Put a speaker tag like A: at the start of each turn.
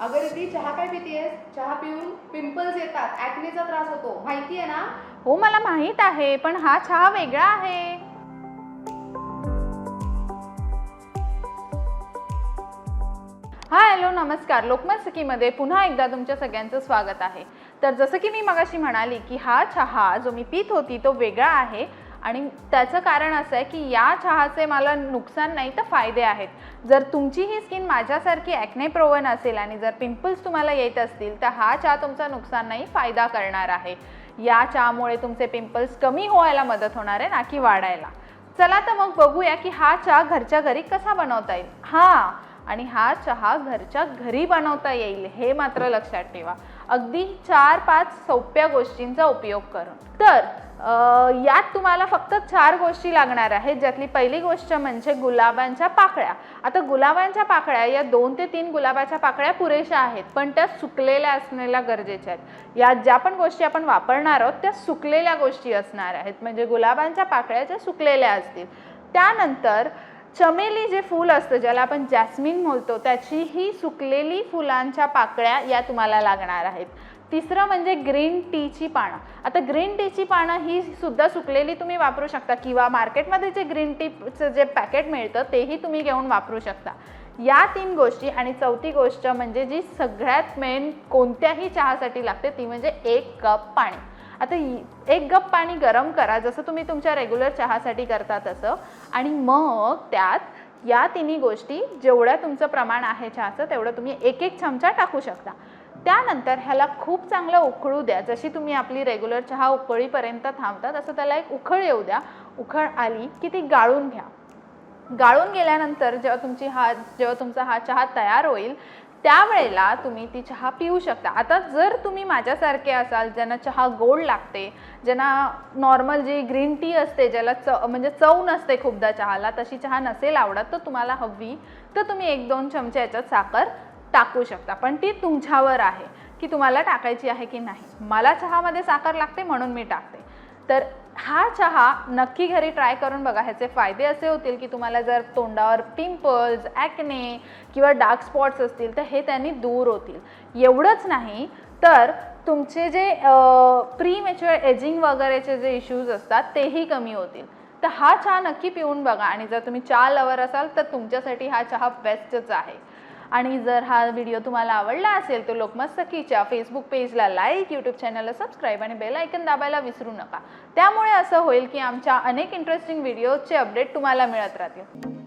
A: अगं रिती चहा काय पितेस चहा पिऊन पिंपल्स येतात ऍक्नेचा त्रास होतो. माहिती आहे ना?
B: हो मला माहीत आहे पण हा चहा वेगळा आहे. हा हॅलो नमस्कार. लोकमत सखीमध्ये पुन्हा एकदा तुमच्या सगळ्यांचं स्वागत आहे. तर जसं की मी मगाशी म्हणाली की हा चहा जो मी पित होती तो वेगळा आहे. आणि त्याचं कारण असं आहे की या चहाचे मला नुकसान नाही तर फायदे आहेत. जर तुमची ही स्किन माझ्यासारखी ॲक्ने प्रोवन असेल आणि जर पिंपल्स तुम्हाला येत असतील तर हा चहा तुमचा नुकसान नाही फायदा करणार आहे. या चहामुळे तुमचे पिंपल्स कमी व्हायला मदत होणार आहे ना की वाढायला. चला तर मग बघूया की हा चहा घरच्या घरी कसा बनवता येईल. हां आणि हा चहा घरच्या घरी बनवता येईल हे मात्र लक्षात ठेवा. अगदी चार पाच सोप्या गोष्टींचा उपयोग करून. तर यात तुम्हाला फक्त चार गोष्टी लागणार आहेत. ज्यातली पहिली गोष्ट म्हणजे गुलाबांच्या पाकळ्या. आता गुलाबांच्या पाकळ्या या दोन ते तीन गुलाबाच्या पाकळ्या पुरेशा आहेत पण त्या सुकलेल्या असलेल्या गरजेच्या आहेत. या ज्या पण गोष्टी आपण वापरणार आहोत त्या सुकलेल्या गोष्टी असणार आहेत. म्हणजे गुलाबांच्या पाकळ्या ज्या सुकलेल्या असतील. त्यानंतर चमेली जे फूल असतं ज्याला आपण जॅस्मिन म्हणतो त्याची ही सुकलेली फुलांच्या पाकळ्या या तुम्हाला लागणार आहेत. तिसरं म्हणजे ग्रीन टीची पानं. आता ग्रीन टीची पानं ही सुद्धा सुकलेली तुम्ही वापरू शकता किंवा मार्केटमध्ये जे ग्रीन टीचं जे पॅकेट मिळतं तेही तुम्ही घेऊन वापरू शकता. या तीन गोष्टी आणि चौथी गोष्ट म्हणजे जी सगळ्यात मेन कोणत्याही चहासाठी लागते ती म्हणजे एक कप पाणी. आता एक गप पाणी गरम करा जसं तुम्ही तुमच्या रेग्युलर चहासाठी करता तसं. आणि मग त्यात या तिन्ही गोष्टी जेवढ्या तुमचं प्रमाण आहे चहाचं तेवढं तुम्ही एक एक चमचा टाकू शकता. त्यानंतर ह्याला खूप चांगलं उकळू द्या. जशी तुम्ही आपली रेग्युलर चहा उकळीपर्यंत थांबता तसं त्याला एक उखळ येऊ द्या. उखळ आली की ती गाळून घ्या. गाळून गेल्यानंतर जेव्हा तुमची हा जेव्हा तुमचा हा चहा तयार होईल त्यावेळेला तुम्ही ती चहा पिऊ शकता. आता जर तुम्ही माझ्यासारखे असाल ज्यांना चहा गोड लागते ज्यांना नॉर्मल जी ग्रीन टी असते ज्याला च म्हणजे चव नसते खूपदा चहाला तशी चहा नसेल आवडत तर तुम्हाला हवी तर तुम्ही एक दोन चमचे याच्यात साखर टाकू शकता. पण ती तुमच्यावर आहे की तुम्हाला टाकायची आहे की नाही. मला चहामध्ये साखर लागते म्हणून मी टाकते. तर हा चहा नक्की घरी ट्राय करून बघा. ह्याचे फायदे असे होतील की तुम्हाला जर तोंडावर पिंपल्स ॲक्ने किंवा डार्क स्पॉट्स असतील तर हे त्यांनी दूर होतील. एवढंच नाही तर तुमचे जे प्री मेच्युअर एजिंग वगैरेचे जे इश्यूज असतात तेही कमी होतील. तर हा चहा नक्की पिऊन बघा आणि जर तुम्ही चहा लवर असाल तर तुमच्यासाठी हा चहा बेस्टच आहे. आणि जर हा व्हिडिओ तुम्हाला आवडला असेल तर लोकमत सखीच्या फेसबुक पेजला लाईक यूट्यूब चॅनलला सबस्क्राईब आणि बेल ऐकन दाबायला विसरू नका. त्यामुळे असं होईल की आमच्या अनेक इंटरेस्टिंग व्हिडिओजचे अपडेट तुम्हाला मिळत राहतील.